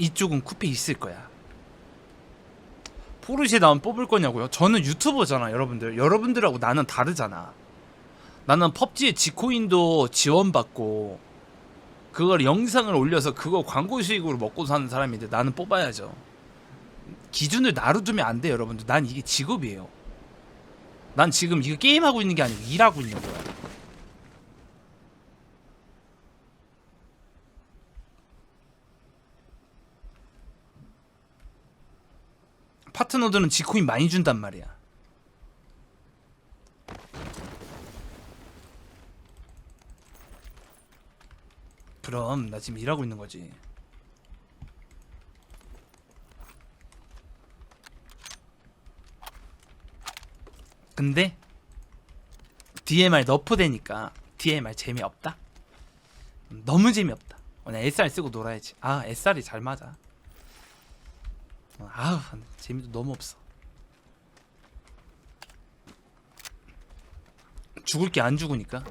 이쪽은 쿠페 있을 거야. 포르쉐 나면 뽑을 거냐고요? 저는 유튜버잖아, 여러분들. 여러분들하고 나는 다르잖아. 나는 펍지의 지코인도 지원받고 그걸 영상을 올려서 그거 광고 수익으로 먹고 사는 사람인데 나는 뽑아야죠. 기준을 나로 두면 안 돼, 여러분들. 난 이게 직업이에요. 난 지금 이거 게임하고 있는 게 아니고 일하고 있는 거야. 파트너들은 지코인 많이 준단 말이야. 그럼 나 지금 일하고 있는 거지. 근데 DMR 너프되니까 DMR 재미없다. 음, 너무 재미없다. 그냥 SR 쓰고 놀아야지. 아 SR이 잘 맞아. 어, 아우 재미도 너무 없어. 죽을 게 안 죽으니까.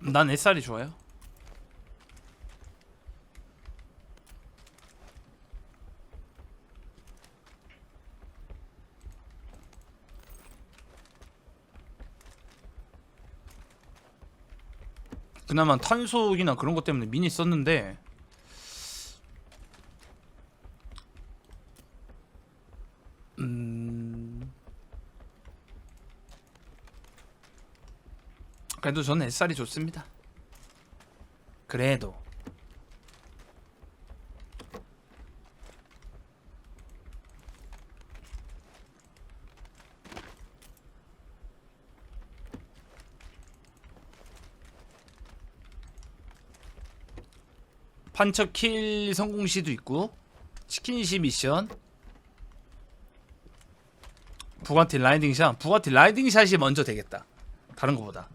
난 SR이 좋아요. 그나마 탄속이나 그런 것 때문에 미니 썼는데. 음. 그래도 저는 SR이 좋습니다. 그래도 판처 킬 성공 시도 있고 치킨시 미션. 부가티 라이딩 샷. 부가티 라이딩 샷이 먼저 되겠다. 다른 거보다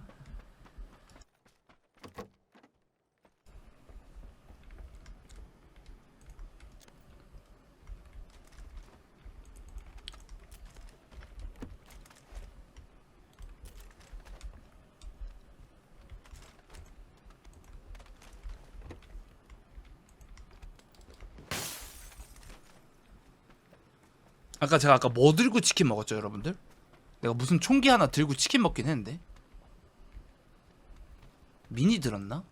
아까 제가 아까 뭐 들고 치킨 먹었죠 여러분들? 내가 무슨 총기 하나 들고 치킨 먹긴 했는데 미니 들었나?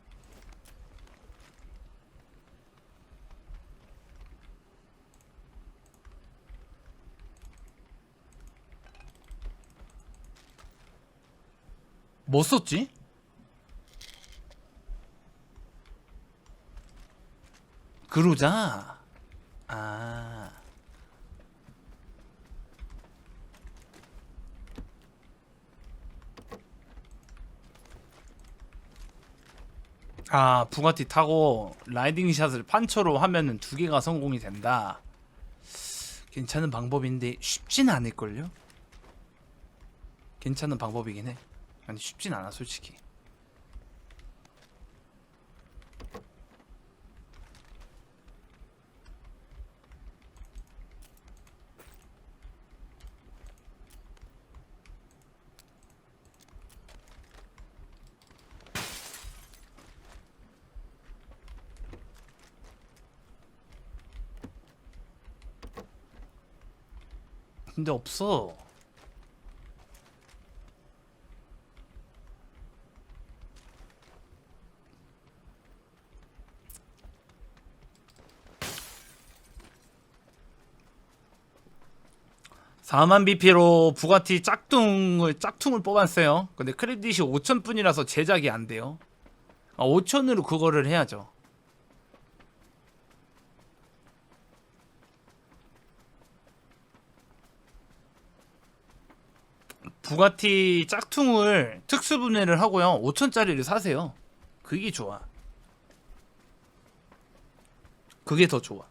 뭐 썼지? 그루자 아 아, 부가티 타고 라이딩 샷을 판처로 하면은 두 개가 성공이 된다. 괜찮은 방법인데 쉽진 않을걸요? 괜찮은 방법이긴 해. 아니 쉽진 않아 솔직히. 근데 없어. 사만 BP로 부가티 짝퉁을 짝퉁을 뽑았어요. 근데 크레딧이 5천 뿐이라서 제작이 안 돼요. 아, 5천으로 그거를 해야죠. 부가티 짝퉁을 특수 분해를 하고요. 5천짜리를 사세요. 그게 좋아. 그게 더 좋아.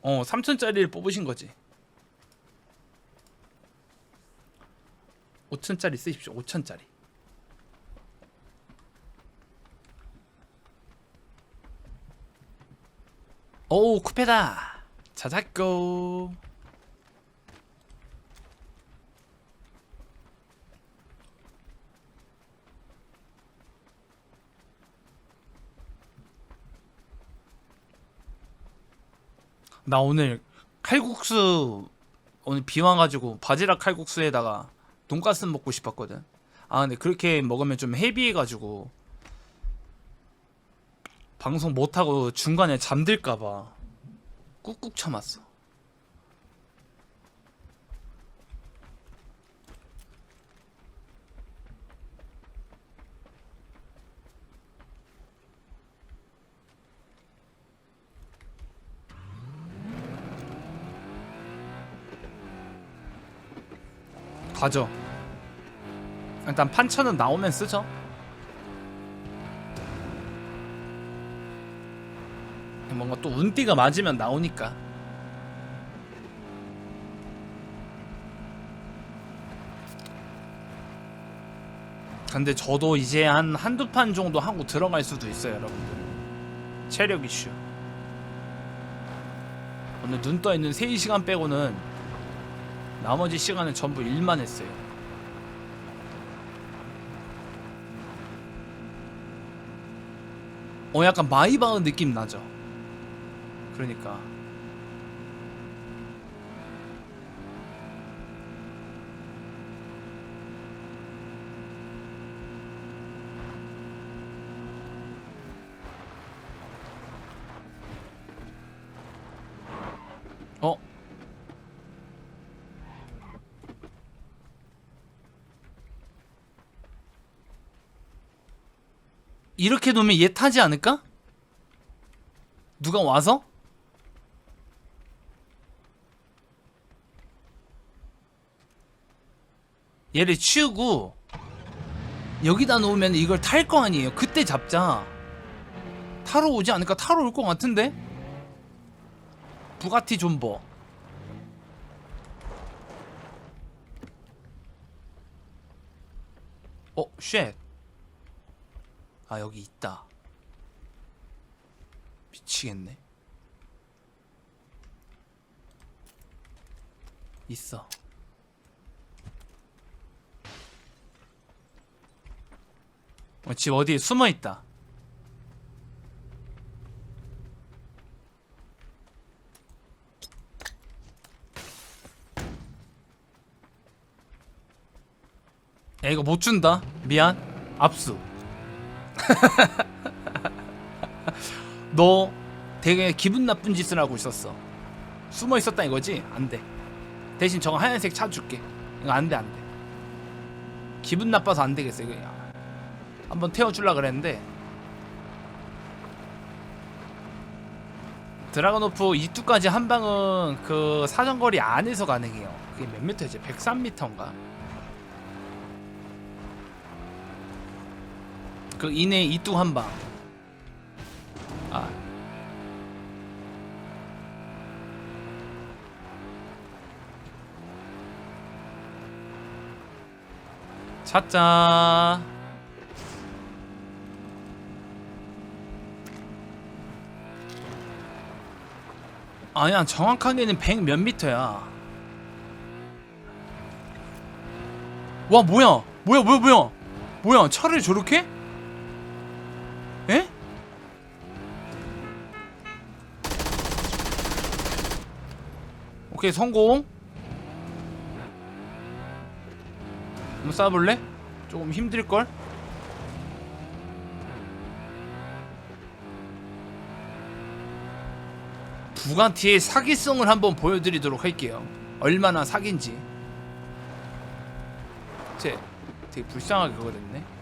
어, 3천짜리를 뽑으신 거지. 5천짜리 쓰십시오. 5천짜리. 오, 쿠페다. 자작고. 나 오늘 칼국수 오늘 비 와가지고 바지락 칼국수에다가 돈가스 먹고 싶었거든. 아 근데 그렇게 먹으면 좀 헤비해가지고 방송 못하고 중간에 잠들까봐 꾹꾹 참았어. 가죠. 일단 판처는 나오면 쓰죠. 뭔가 또 운띠가 맞으면 나오니까. 근데 저도 이제 한 한두 판 정도 하고 들어갈 수도 있어요, 여러분들. 체력 이슈. 오늘 눈 떠 있는 3시간 빼고는 나머지 시간은 전부 일만 했어요. 어 약간 마이바흐 느낌 나죠. 그러니까 어 이렇게 놓으면 얘 타지 않을까? 누가 와서? 얘를 치우고 여기다 놓으면 이걸 탈 거 아니에요. 그때 잡자. 타러 오지 않을까? 타러 올거 같은데? 부가티 존버. 어, 쉣. 아, 여기 있다. 미치겠네. 있어. 어, 집 어디에 숨어 있다. 야 이거 못 준다. 미안. 압수. 너 되게 기분 나쁜 짓을 하고 있었어. 숨어 있었다 이거지? 안 돼. 대신 저거 하얀색 차 줄게. 이거 안 돼, 안 돼. 기분 나빠서 안 되겠어. 이거 한번 태워줄라 그랬는데 드라곤오프 이뚜까지 한 방은 그 사정거리 안에서 가능해요. 그게 몇 미터지? 103미터인가? 그 이내 이뚜 한 방. 아. 찾자. 아니야 정확하게는 100 몇 미터야 와 뭐야 뭐야 뭐야 뭐야 뭐야 차를 저렇게? 오케이 성공 한번 쏴볼래? 조금 힘들걸? 부가티의 사기성을 한번 보여드리도록 할게요. 얼마나 사기인지. 제 되게 불쌍하게 그거 됐네.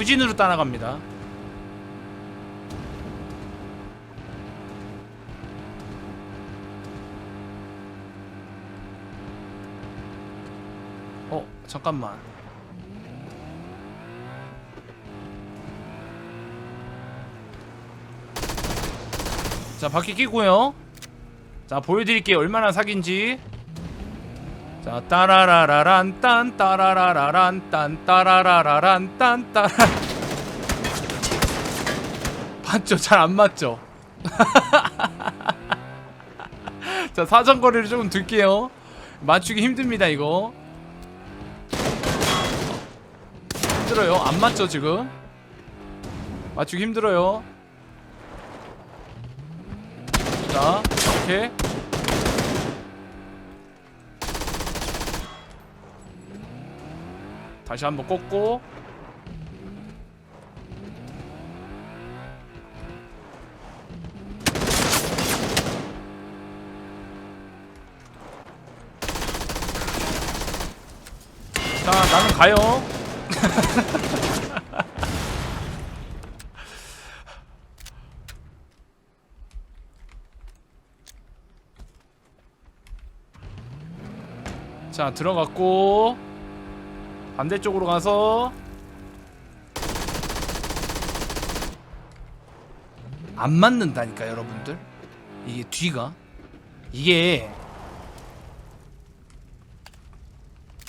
후진으로 따라갑니다. 어 잠깐만. 자 바퀴 끼고요. 자 보여드릴게요. 얼마나 사기인지 자 따라라라란 딴 따라라라란 딴 따라라라란 딴 따라 맞죠 잘 안 맞죠 자 사정거리를 조금 둘게요 맞추기 힘듭니다 이거 힘들어요. 안 맞죠 지금? 맞추기 힘들어요. 자, 오케이. 다시 한번 꽂고. 자 나는 가요. 자 들어갔고 반대쪽으로 가서 안 맞는다니까 여러분들. 이게 뒤가. 이게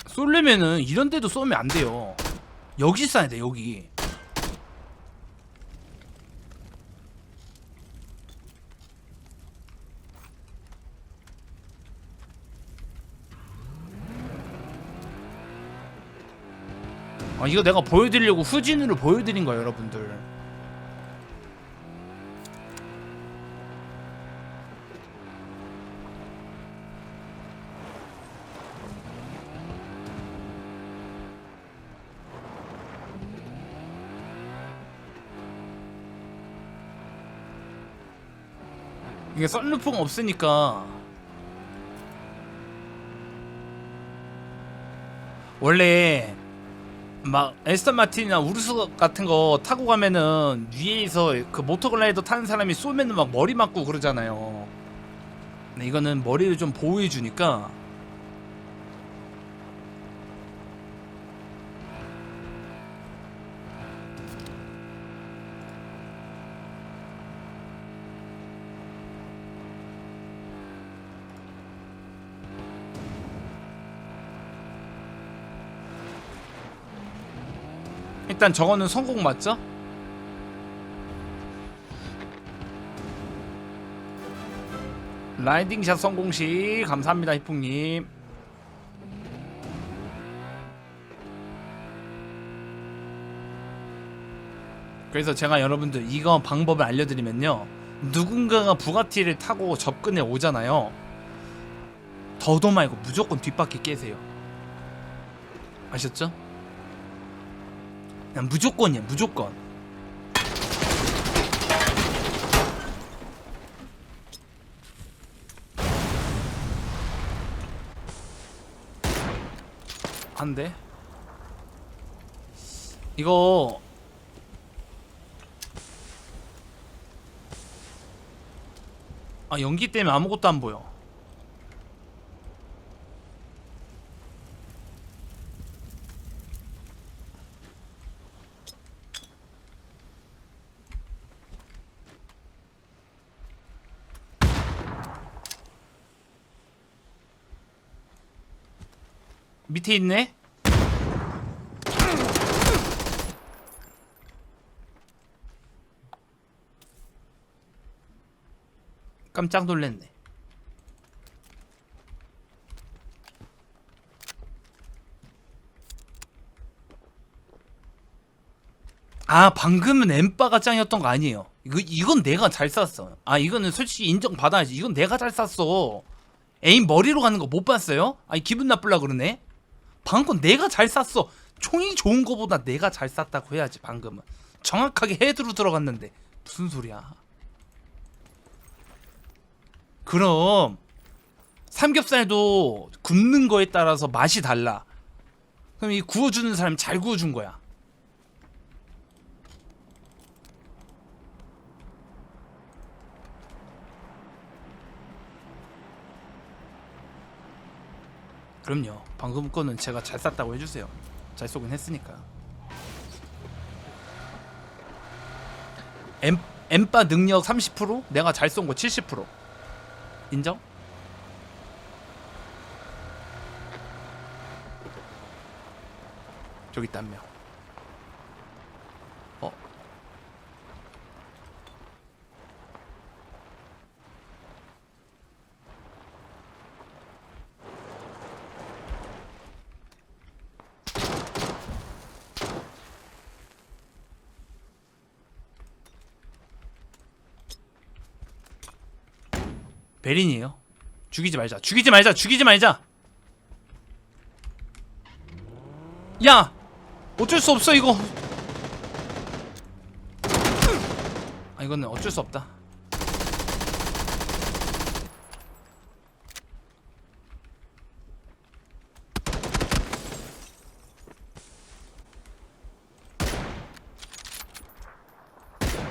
쏠려면은 이런 데도 쏘면 안 돼요. 여기 쏴야 돼 여기 아 이거 내가 보여드리려고 후진으로 보여드린 거야 여러분들. 이게 썬루프가 없으니까. 원래 막 에스턴 마틴이나 우르스 같은 거 타고 가면은 위에서 그 모터글라이더 타는 사람이 쏘면은 막 머리 맞고 그러잖아요. 근데 이거는 머리를 좀 보호해 주니까 일단 저거는 성공 맞죠? 라이딩샷 성공시 감사합니다 희풍님. 그래서 제가 여러분들 이거 방법을 알려드리면요. 누군가가 부가티를 타고 접근해 오잖아요. 더도 말고 무조건 뒷바퀴 깨세요. 아셨죠? 그냥 무조건이야 무조건. 안돼? 이거 아 연기 때문에 아무것도 안 보여 밑에 있네? 깜짝 놀랐네. 아 방금은 엠빠가 짱이었던 거 아니에요. 이거, 이건 내가 잘 쐈어. 아 이거는 솔직히 인정받아야지. 이건 내가 잘 쐈어. 에임 머리로 가는 거 못 봤어요? 아니 기분 나쁠라 그러네 방금 내가 잘 쐈어. 총이 좋은 거보다 내가 잘 쐈다고 해야지 방금은. 정확하게 헤드로 들어갔는데 무슨 소리야? 그럼 삼겹살도 굽는 거에 따라서 맛이 달라. 그럼 이 구워주는 사람이 잘 구워준 거야. 그럼요. 방금 거는 제가 잘 쐈다고 해주세요. 잘 쏘긴 했으니까. 엠, 엠빠 능력 30% 내가 잘 쏜 거 70% 인정? 저기 있다 한 명. 베린이에요. 죽이지 말자. 죽이지 말자. 죽이지 말자. 야! 어쩔 수 없어 이거. 아 이거는 어쩔 수 없다.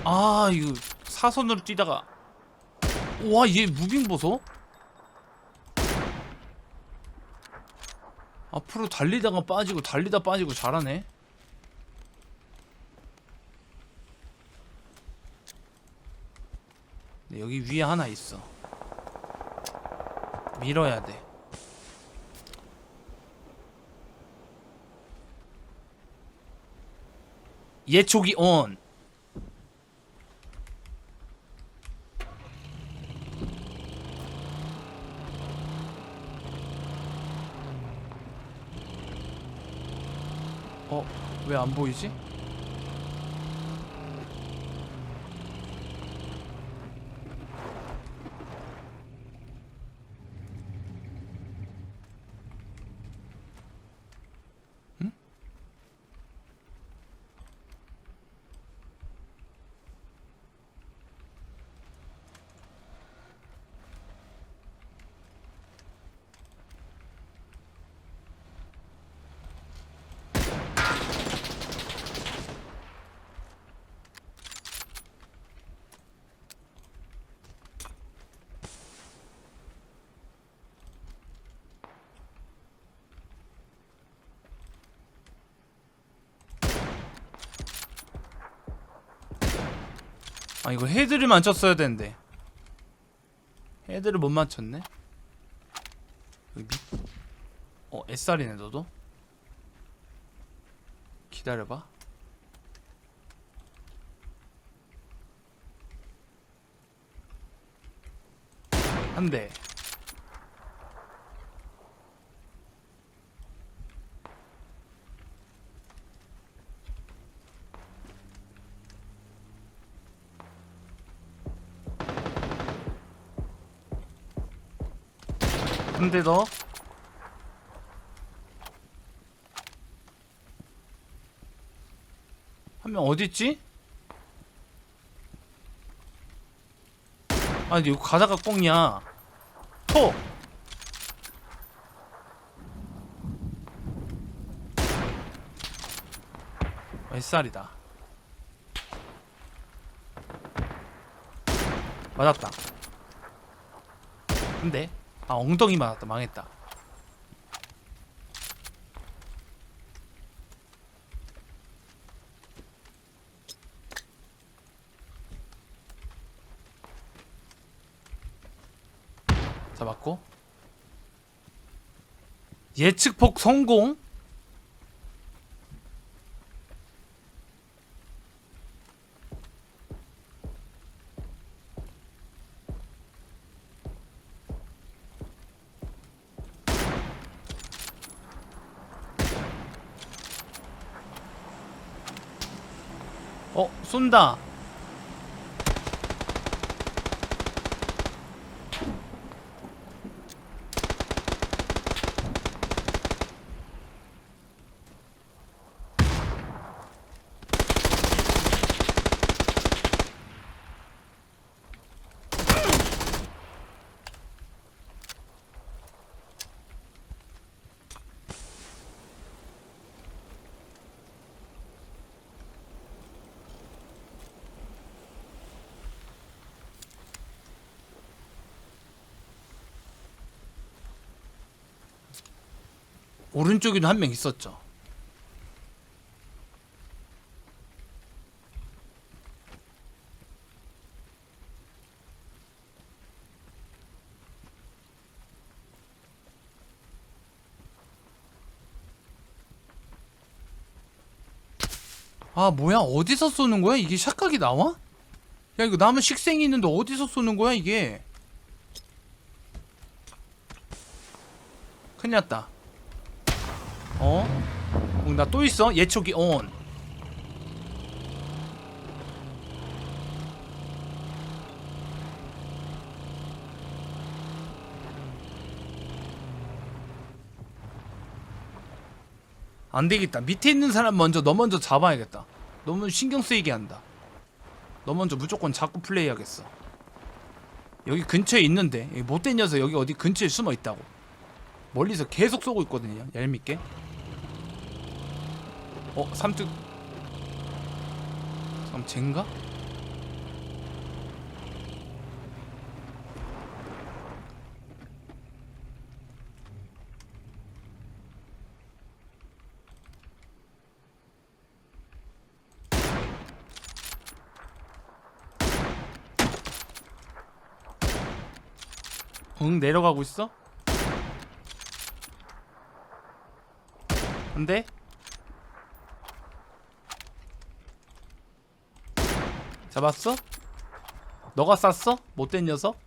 아 이거 사선으로 뛰다가 와 얘 무빙 보소? 앞으로 달리다가 빠지고 달리다 빠지고 잘하네. 네, 여기 위에 하나 있어. 밀어야 돼. 예초기 온 어? 왜 안 보이지? 아 이거 헤드를 맞췄어야 되는데. 헤드를 못 맞췄네? 여기? 밑... 어 SR이네 너도? 기다려봐. 한대 한대 더. 한명 어디 있지? 아니 이거 가다가 꽁이야. 토. SR이다. 맞았다. 근데 아 엉덩이 맞았다. 망했다. 잡았고. 예측폭 성공 어 쏜다 오른쪽에도 한 명 있었죠. 아 뭐야? 어디서 쏘는 거야? 이게 샷각이 나와? 야 이거 남은 식생이 있는데 어디서 쏘는 거야 이게? 큰일 났다 어? 어 나 또 있어? 예초기 온. 안 되겠다. 밑에 있는 사람 먼저 너 먼저 잡아야겠다. 너무 신경 쓰이게 한다. 너 먼저 무조건 잡고 플레이하겠어. 여기 근처에 있는데 못된 녀석 여기 어디 근처에 숨어 있다고. 멀리서 계속 쏘고 있거든요. 얄밉게. 어 삼뚝. 그럼 쟤인가? 응 내려가고 있어? 안돼? 잡았어? 너가 쐈어? 못된 녀석?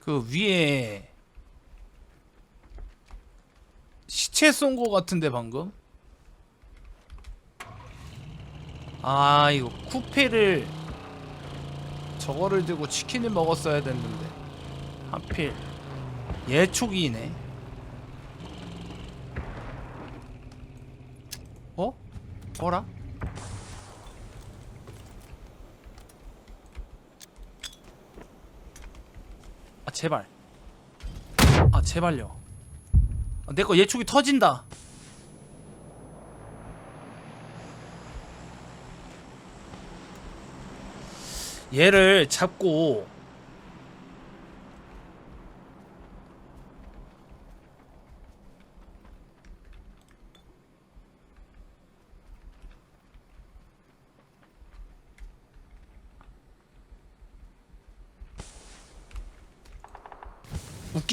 그 위에 시체 쏜 거 같은데 방금? 아 이거 쿠페를 저거를 들고 치킨을 먹었어야 됐는데 하필 예초기네 어? 어라? 아 제발. 아 제발요. 아, 내거 예초기 터진다. 얘를 잡고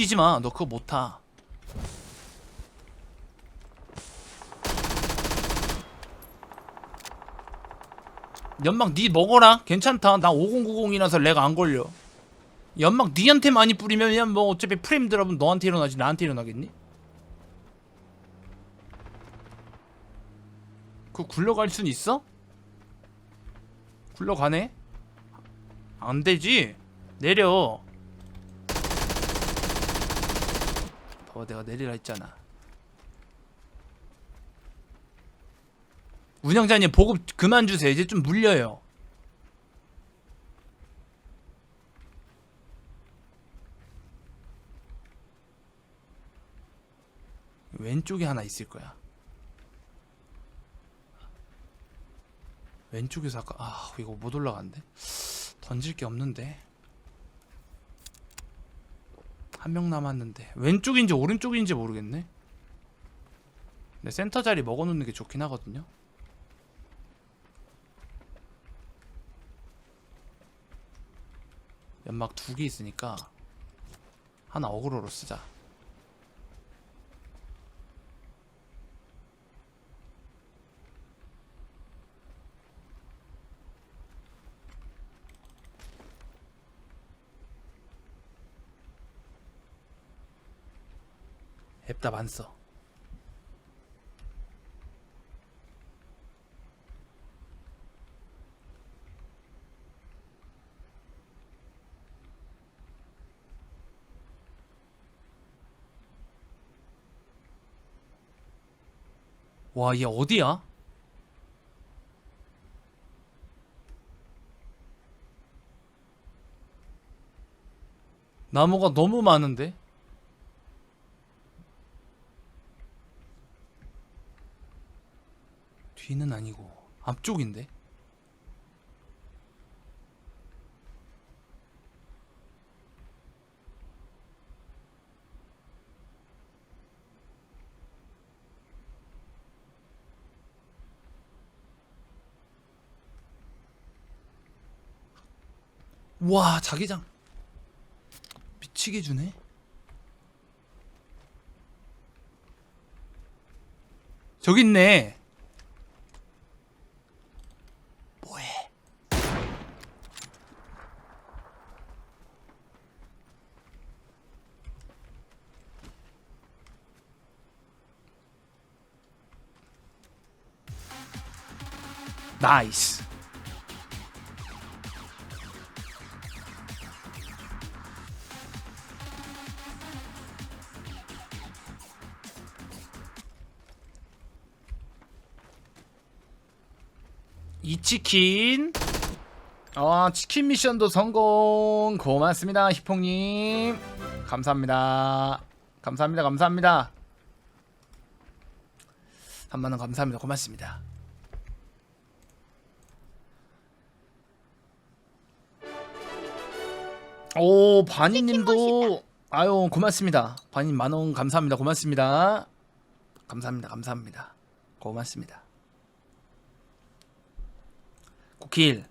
웃기지 마. 너 그거 못 타. 연막 니 먹어라. 괜찮다. 나 5090이라서 렉 안 걸려. 연막 니한테 많이 뿌리면 그냥 뭐 어차피 프레임 드랍은 너한테 일어나지 나한테 일어나겠니? 그 굴러갈 순 있어? 굴러가네? 안 되지. 내려. 봐봐 내가 내리라 했잖아. 운영자님 보급 그만 주세요. 이제 좀 물려요. 왼쪽에 하나 있을 거야. 왼쪽에서 아까 아 이거 못 올라간대. 던질 게 없는데. 한 명 남았는데 왼쪽인지 오른쪽인지 모르겠네. 근데 센터 자리 먹어놓는 게 좋긴 하거든요. 연막 두 개 있으니까 하나 어그로로 쓰자. 앱답 안 써. 와, 얘 어디야? 나무가 너무 많은데? 뒤는 아니고 앞쪽인데? 와 자기장. 미치게 주네. 저기 있네 eyes. 이 치킨. 어 치킨 미션도 성공. 고맙습니다 히퐁님. 감사합니다. 감사합니다 감사합니다. 한 만원 감사합니다. 고맙습니다. 오 바니님도 아유 고맙습니다. 바님 만원 감사합니다. 고맙습니다. 감사합니다. 감사합니다. 고맙습니다. 코킬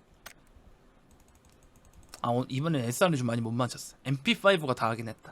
아 오- 이번엔 SR이 좀 많이 못 맞췄어. MP5가 다 하긴 했다